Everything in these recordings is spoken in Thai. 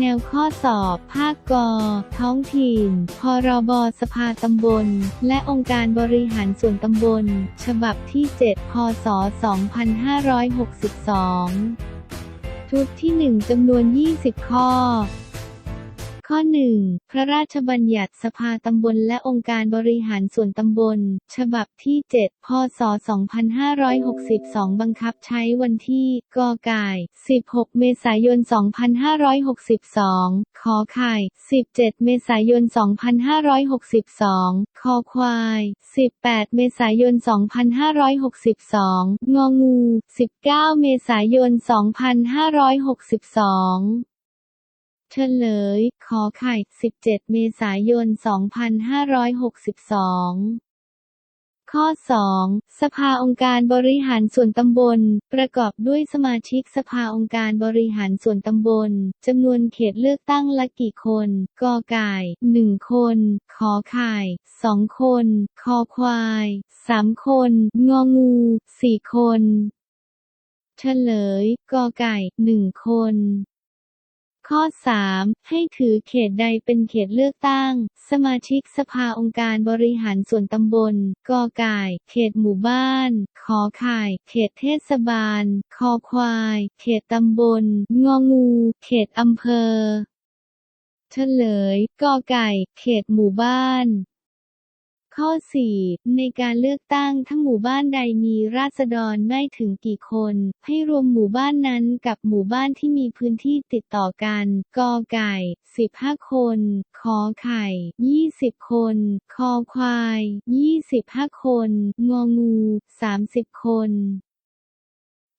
แนวข้อสอบ ภาคกท้องถิ่น พรบ สภาตำบล และองค์การบริหารส่วนตำบล ฉบับที่ 7 พศ 2562 ชุดที่ 1จำนวน 20 ข้อ ข้อ 1 พระราชบัญญัติสภาตำบลและองค์การบริหารส่วนตำบล ฉบับที่ 7 พศ 2562 บังคับใช้วันที่ กไก่ 16 เมษายน 2562 ขอไข่ 17 เมษายน 2562 คอควาย 18 เมษายน 2562 งองู 19 เมษายน 2562 เฉลย ขอไข่ 17 เมษายน 2562ข้อ 2 สภาองค์การบริหารส่วนตำบล ประกอบด้วยสมาชิกสภาองค์การบริหารส่วนตำบลจำนวนเขตเลือกตั้งละกี่คน กอไก่1คน ขอไข่2คน คอควาย3คน งองู4คน เฉลย กอไก่1คน ข้อ 3 ให้ถือเขตใดเป็นเขตเลือกตั้ง สมาชิกสภาองค์การบริหารส่วนตำบล กอไก่ เขตหมู่บ้าน ขอไข่ เขตเทศบาล คอควาย เขตตำบล งองู เขตอำเภอเฉลย กอไก่ เขตหมู่บ้าน ข้อ 4 ในการเลือกตั้งถ้าหมู่บ้านใดมีราษฎรไม่ถึงกี่คน ให้รวมหมู่บ้านนั้นกับหมู่บ้านที่มีพื้นที่ติดต่อกัน กอไก่ 15 คน ขอไข่ 20 คน คอควาย 25 คน งองู 30 คน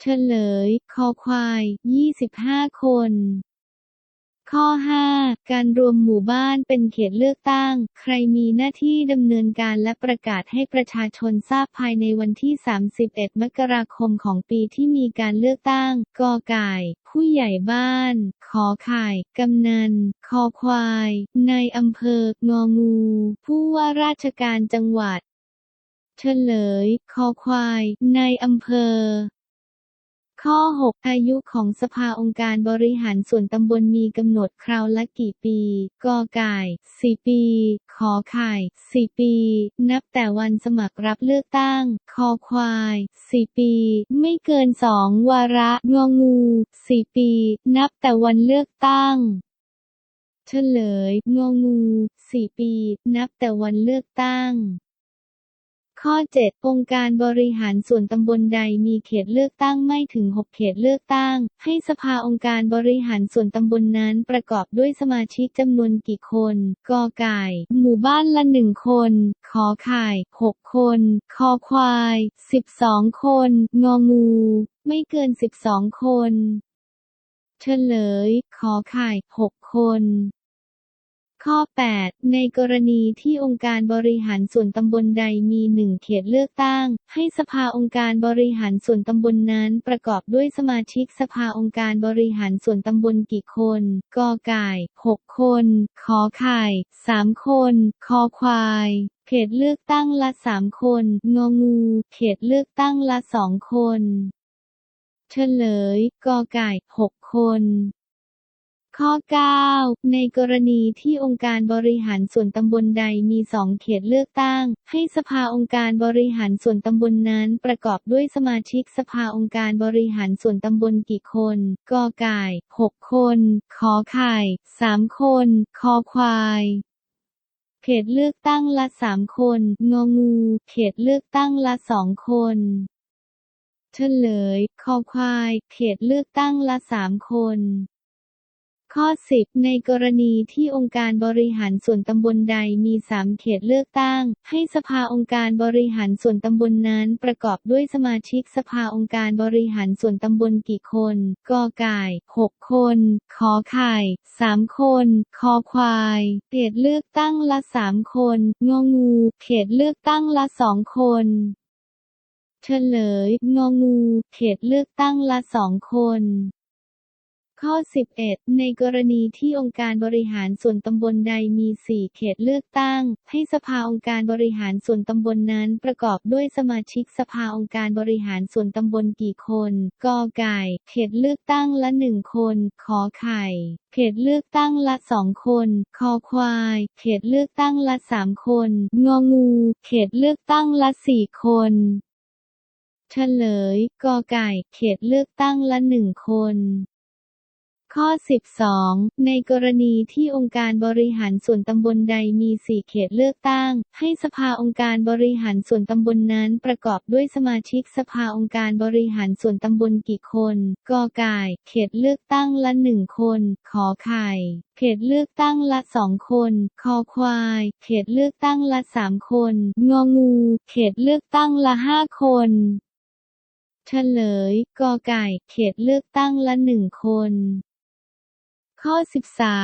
เฉลย คอควาย 25 คน ข้อ 5 การรวมหมู่บ้านเป็นเขตเลือกตั้ง ใครมีหน้าที่ดำเนินการและประกาศให้ประชาชนทราบภายในวันที่ 31 มกราคมของปีที่มีการเลือกตั้ง กอไก่ ผู้ใหญ่บ้าน ขอไข่ กำนัน คอควายนายอำเภอ งองู ผู้ว่าราชการจังหวัดเฉลย คอควายนายอำเภอ ข้อ 6 อายุของสภาองค์การบริหารส่วนตำบลมีกำหนดคราวละกี่ปี กอไก่4ปี ขอไข่4ปี นับแต่วันสมัครรับเลือกตั้ง คอควาย4ปี ไม่เกิน2วาระ งองู4ปี นับแต่วันเลือกตั้งเฉลย งองู4ปี นับแต่วันเลือกตั้ง ข้อ 7 องค์การบริหารส่วนตำบลใดมีเขตเลือกตั้งไม่ถึง 6 เขตเลือกตั้ง ให้สภาองค์การบริหารส่วนตำบลนั้นประกอบด้วยสมาชิกจำนวนกี่คน กอไก่ หมู่บ้านละ 1 คน ขอไข่ 6 คน คอควาย 12 คน งองู ไม่เกิน 12 คน เฉลย ขอไข่ 6 คน ข้อ 8 ในกรณีที่องค์การบริหารส่วนตำบลใดมีหนึ่งเขตเลือกตั้ง ให้สภาองค์การบริหารส่วนตำบลนั้นประกอบด้วยสมาชิกสภาองค์การบริหารส่วนตำบลกี่คน กอไก่ 6 คน ขอไข่ 3 คน คอควายเขตเลือกตั้งละ 3 คน งองู เขตเลือกตั้งละ 2 คน เฉลย กอไก่ 6 คน ข้อ 9 ในกรณีที่องค์การบริหารส่วนตำบลใดมีสองเขตเลือกตั้ง ให้สภาองค์การบริหารส่วนตำบลนั้นประกอบด้วยสมาชิกสภาองค์การบริหารส่วนตำบลกี่คนกอไก่6 คน ขอไข่ 3 คน คอควายเขตเลือกตั้งละ 3 คน งองู เขตเลือกตั้งละ 2 คนเฉลย คอควาย เขตเลือกตั้งละ 3 คน ข้อ 10 ในกรณีที่องค์การบริหารส่วนตำบลใดมี3เขตเลือกตั้ง ให้สภาองค์การบริหารส่วนตำบลนั้นประกอบด้วยสมาชิกสภาองค์การบริหารส่วนตำบลกี่คนกอไก่6 คน ขอไข่ 3 คน คอควาย เขตเลือกตั้งละ 3 คนงองู เขตเลือกตั้งละ 2 คนเฉลยงองู เขตเลือกตั้งละ 2 คน ข้อ 11 ในกรณีที่องค์การบริหารส่วนตำบลใดมี 4 เขตเลือกตั้ง ให้สภาองค์การบริหารส่วนตำบลนั้นประกอบด้วยสมาชิกสภาองค์การบริหารส่วนตำบลกี่คน กอไก่ เขตเลือกตั้งละ 1 คน ขอไข่ เขตเลือกตั้งละ 2 คน คอควาย เขตเลือกตั้งละ 3 คน งองู เขตเลือกตั้งละ 4 คนเฉลย กอไก่ เขตเลือกตั้งละ1คน ข้อ 12 ในกรณีที่องค์การบริหารส่วนตำบลใดมี 4 เขตเลือกตั้ง ให้สภาองค์การบริหารส่วนตำบลนั้นประกอบด้วยสมาชิกสภาองค์การบริหารส่วนตำบลกี่คน กอไก่ เขตเลือกตั้งละ1คน ขอไข่ เขตเลือกตั้งละ2คน คอควาย เขตเลือกตั้งละ3คน งองู เขตเลือกตั้งละ5คนเฉลย กอไก่ เขตเลือกตั้งละ1คน ข้อ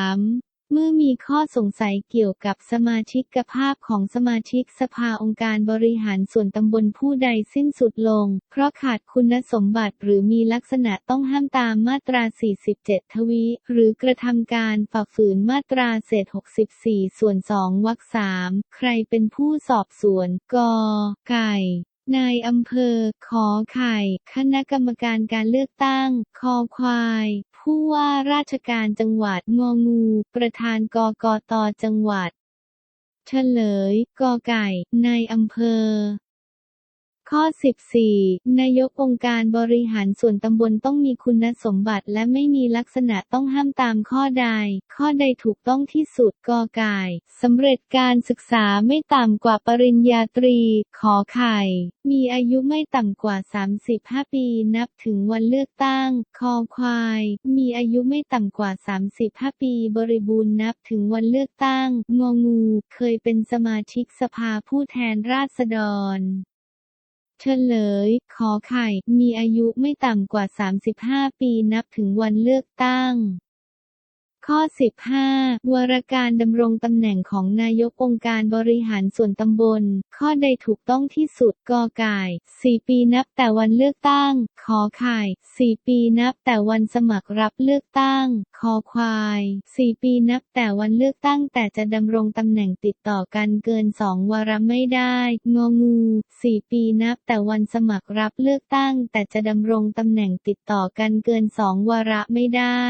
13 เมื่อมีข้อสงสัยเกี่ยวกับสมาชิกภาพของสมาชิกสภาองค์การบริหารส่วนตำบลผู้ใดสิ้นสุดลง เพราะขาดคุณสมบัติหรือมีลักษณะต้องห้ามตามมาตรา 47 ทวี หรือกระทำการฝ่าฝืนมาตราเศษ 64 ส่วน 2 วรรค 3 ใครเป็นผู้สอบสวน กไก่นายอำเภอ ขอไข่ คณะกรรมการการเลือกตั้ง คอควาย ผู้ว่าราชการจังหวัดงองู ประธานกกตจังหวัด เฉลย กไก่ นายอำเภอ ข้อ 14 นายกองค์การบริหารส่วนตำบลต้องมีคุณสมบัติและไม่มีลักษณะต้องห้ามตามข้อใด ข้อใดถูกต้องที่สุดกอไก่สำเร็จการศึกษาไม่ต่ำกว่าปริญญาตรี ขอไข่ มีอายุไม่ต่ำกว่า 35 ปี นับถึงวันเลือกตั้ง คอควาย มีอายุไม่ต่ำกว่า 35 ปี บริบูรณ์นับถึงวันเลือกตั้ง งองู เคยเป็นสมาชิกสภาผู้แทนราษฎร เฉลย ขอไข่ มีอายุไม่ต่ำกว่า 35 ปีนับถึงวันเลือกตั้ง ข้อ 15 วรการดำรงตำแหน่งของนายกองค์การบริหารส่วนตำบล ข้อใดถูกต้องที่สุดกอไก่4ปีนับแต่วันเลือกตั้ง ขอไข่4ปีนับแต่วันสมัครรับเลือกตั้ง คอควาย4ปีนับแต่วันเลือกตั้ง แต่จะดำรงตำแหน่งติดต่อกันเกิน 2 วาระไม่ได้ งองู4ปีนับแต่วันสมัครรับเลือกตั้ง แต่จะดำรงตำแหน่งติดต่อกันเกิน 2 วาระไม่ได้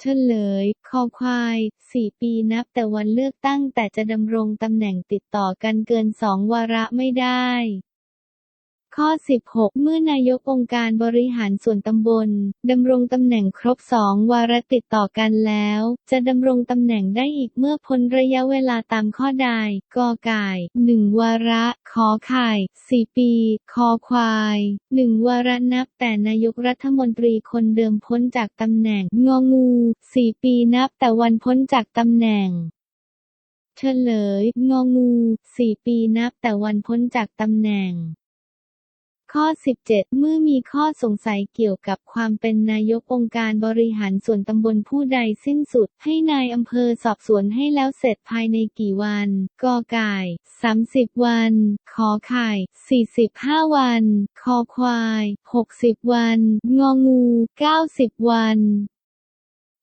เฉลย คอควาย 4 ปีนับแต่วันเลือกตั้งแต่จะดำรงตำแหน่งติดต่อกันเกิน2วาระไม่ได้ ข้อ 16 เมื่อนายกองค์การบริหารส่วนตำบลดำรงตำแหน่งครบ2วาระติดต่อกันแล้ว จะดำรงตำแหน่งได้อีกเมื่อพ้นระยะเวลาตามข้อใดกอไก่1วาระขอไข่4ปี คอควาย1วาระนับแต่นายกรัฐมนตรีคนเดิมพ้นจากตำแหน่งงองู4ปีนับแต่วันพ้นจากตำแหน่งเฉลย งองู4ปีนับแต่วันพ้นจากตำแหน่ง ข้อ 17 เมื่อมีข้อสงสัยเกี่ยวกับความเป็นนายกองค์การบริหารส่วนตำบลผู้ใดสิ้นสุด ให้นายอำเภอสอบสวนให้แล้วเสร็จภายในกี่วันกอไก่ 30 วัน ขอไข่ 45 วัน คอควาย 60 วัน งองู 90 วัน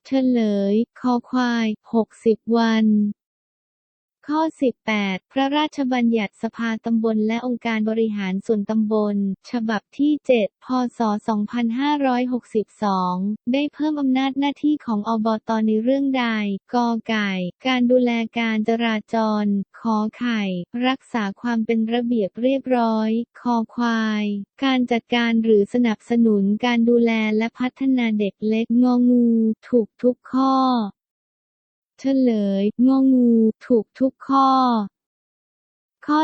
เฉลย คอควาย 60 วัน ข้อ 18 พระราชบัญญัติสภาตำบลและองค์การบริหารส่วนตำบล ฉบับที่ 7 พศ 2562 ได้เพิ่มอำนาจหน้าที่ของอบตในเรื่องใด กอไก่ การดูแลการจราจร ขอไข่ รักษาความเป็นระเบียบเรียบร้อย คอควาย การจัดการหรือสนับสนุนการดูแลและพัฒนาเด็กเล็กงองู ถูกทุกข้อ เฉลย งองู ถูกทุกข้อ ข้อ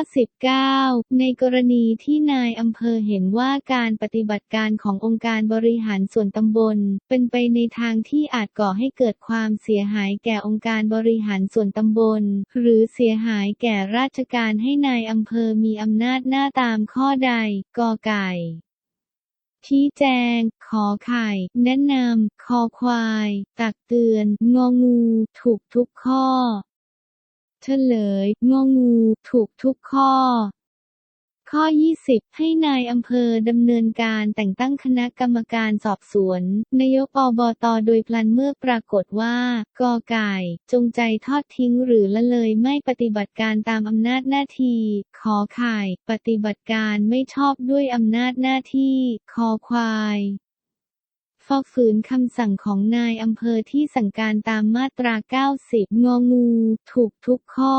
19 ในกรณีที่นายอำเภอเห็นว่าการปฏิบัติการขององค์การบริหารส่วนตำบล เป็นไปในทางที่อาจก่อให้เกิดความเสียหายแก่องค์การบริหารส่วนตำบล หรือเสียหายแก่ราชการให้นายอำเภอมีอำนาจหน้าตามข้อใดกอไก่ ชี้แจง ขอไข่ แนะนำ คอควาย ตักเตือน งองู ถูกทุกข้อ เฉลย งองู ถูกทุกข้อ ข้อ 20 ให้นายอำเภอดำเนินการแต่งตั้งคณะกรรมการสอบสวน นายกอบตโดยพลันเมื่อปรากฏว่ากอไก่ จงใจทอดทิ้งหรือละเลยไม่ปฏิบัติการตามอำนาจหน้าที่ขอไข่ปฏิบัติการไม่ชอบด้วยอำนาจหน้าที่คอควายฟอกฝืนคำสั่งของนายอำเภอที่สั่งการตามมาตรา 90 งองู ถูกทุกข้อ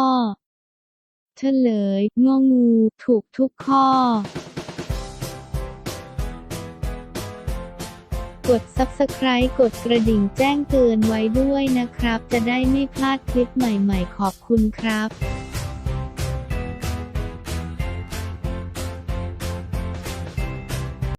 เฉลย งองู ถูกทุกข้อกด Subscribe กดกระดิ่งแจ้งเตือนไว้ด้วยนะครับ จะได้ไม่พลาดคลิปใหม่ๆ ขอบคุณครับ